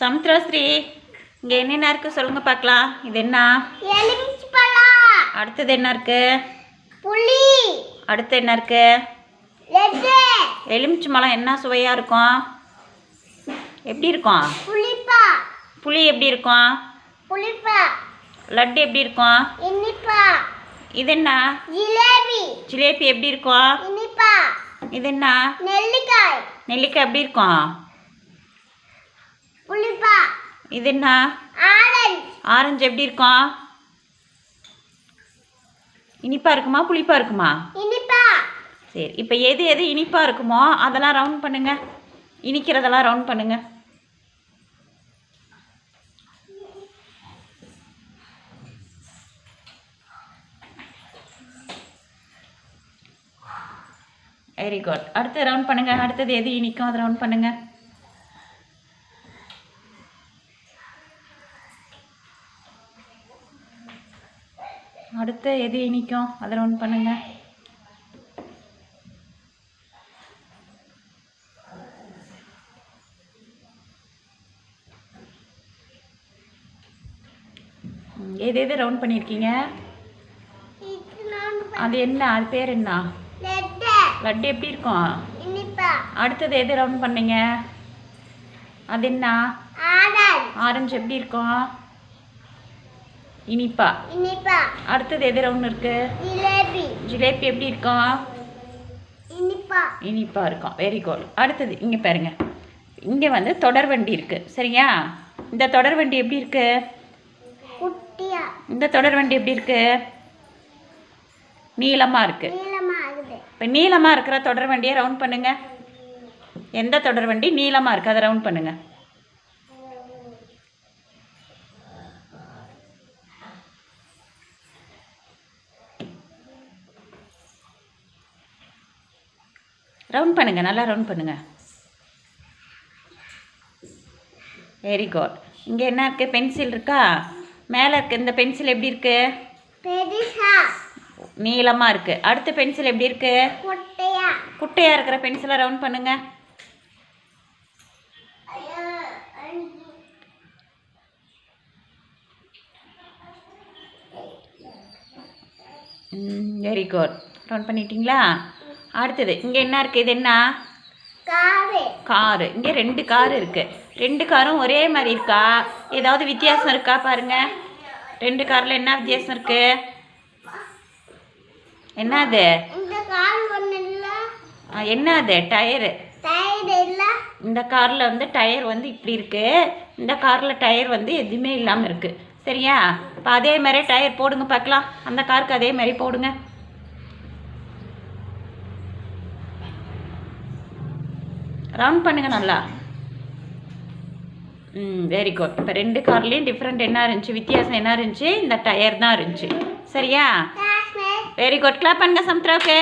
சமுத்திரஸ்ரீ இங்கே என்னென்ன இருக்குது சொல்லுங்க பார்க்கலாம். இது என்ன? அடுத்தது என்ன இருக்கு? புளி. அடுத்து என்ன இருக்கு? எலுமிச்சை மலம் என்ன சுவையாக இருக்கும்? எப்படி இருக்கும்? புளிப்பா. புளி எப்படி இருக்கும்? புளிப்பா. லட்டு எப்படி இருக்கும்? இனிப்பா. இது என்ன? ஜிலேபி. ஜிலேபி எப்படி இருக்கும்? இனிப்பா. இது என்ன? நெல்லிக்காய். நெல்லிக்காய் எப்படி இருக்கும்? புளிப்பா. இது என்ன? ஆரஞ்சு. ஆரஞ்சு எப்படி இருக்கும் இனிப்பாக இருக்குமா? புளிப்பாக இருக்குமா? இனிப்பா. சரி இப்போ எது எது இனிப்பாக இருக்குமோ அதெல்லாம் ரவுண்ட் பண்ணுங்க. இனிக்கிறதெல்லாம் ரவுண்ட் பண்ணுங்க. வெரி குட் அடுத்து ரவுண்ட் பண்ணுங்க. அடுத்தது எது இனிக்கும் அதை ரவுண்ட் பண்ணுங்க. அடுத்து எது இனிக்கும்? அதை ரவுண்ட் பண்ணுங்க. ம், எது எது ரவுண்ட் பண்ணியிருக்கீங்க அது என்ன? அது பேர் என்ன? லெட்டு. எப்படி இருக்கும்? அடுத்தது எது ரவுண்ட் பண்ணீங்க? அது என்ன? ஆரஞ்சு எப்படி இருக்கும்? இனிப்பா. இனிப்பா. அடுத்தது எது ரவுண்ட் இருக்கு? ஜிலேபி. ஜிலேபி எப்படி இருக்கும் இனிப்பா. இனிப்பா இருக்கும். வெரி குட் அடுத்தது இங்கே பாருங்க. இங்கே வந்து தொடர்வண்டி இருக்கு. சரியா? இந்த தொடர்வண்டி எப்படி இருக்கு? குட்டியா. இந்த தொடர்வண்டி எப்படி இருக்கு? நீளமாக இருக்கு. இப்போ நீளமாக இருக்கிற தொடர்வண்டியை ரவுண்ட் பண்ணுங்க. எந்த தொடர்வண்டி நீளமாக இருக்கு. அதை ரவுண்ட் பண்ணுங்க. ரவுண்ட் பண்ணுங்க நல்லா ரவுண்ட் பண்ணுங்க. வெரி குட் இங்கே என்ன இருக்கு? பென்சில் இருக்கா? மேலே இருக்கு. இந்த பென்சில் எப்படி இருக்கு? பெருசா. நீளமாக இருக்கு. அடுத்த பென்சில் எப்படி இருக்கு? குட்டையா. குட்டையாக இருக்கிற பென்சிலை ரவுண்ட் பண்ணுங்க. வெரி குட் ரவுண்ட் பண்ணிட்டீங்களா? அடுத்தது இங்கே என்ன இருக்குது இது என்ன? காரு. இங்கே ரெண்டு கார் இருக்குது ரெண்டு காரும் ஒரே மாதிரி இருக்கா? ஏதாவது வித்தியாசம் இருக்கா பாருங்க. ரெண்டு காரில் என்ன வித்தியாசம் இருக்கு? என்ன அது இந்த கார் ஒண்ணு இல்ல. ஆ, என்ன அது டயரு இந்த காரில் வந்து டயர் வந்து இப்படி இருக்கு. இந்த காரில் டயர் வந்து எதுவுமே இல்லாமல் இருக்கு. சரியா? இப்போ அதே மாதிரி டயர் போடுங்க பார்க்கலாம். அந்த காருக்கு அதே மாதிரி போடுங்க. ரவுண்ட் பண்ணுங்க நல்லா. ம் வெரி குட் இப்போ ரெண்டு கார்லேயும் டிஃப்ரெண்ட் என்ன இருந்துச்சு வித்தியாசம் என்ன இருந்துச்சு இந்த டயர் தான் இருந்துச்சு. சரியா? வெரி குட் கிளாப் பண்ணுங்க சமுத்திராவுக்கு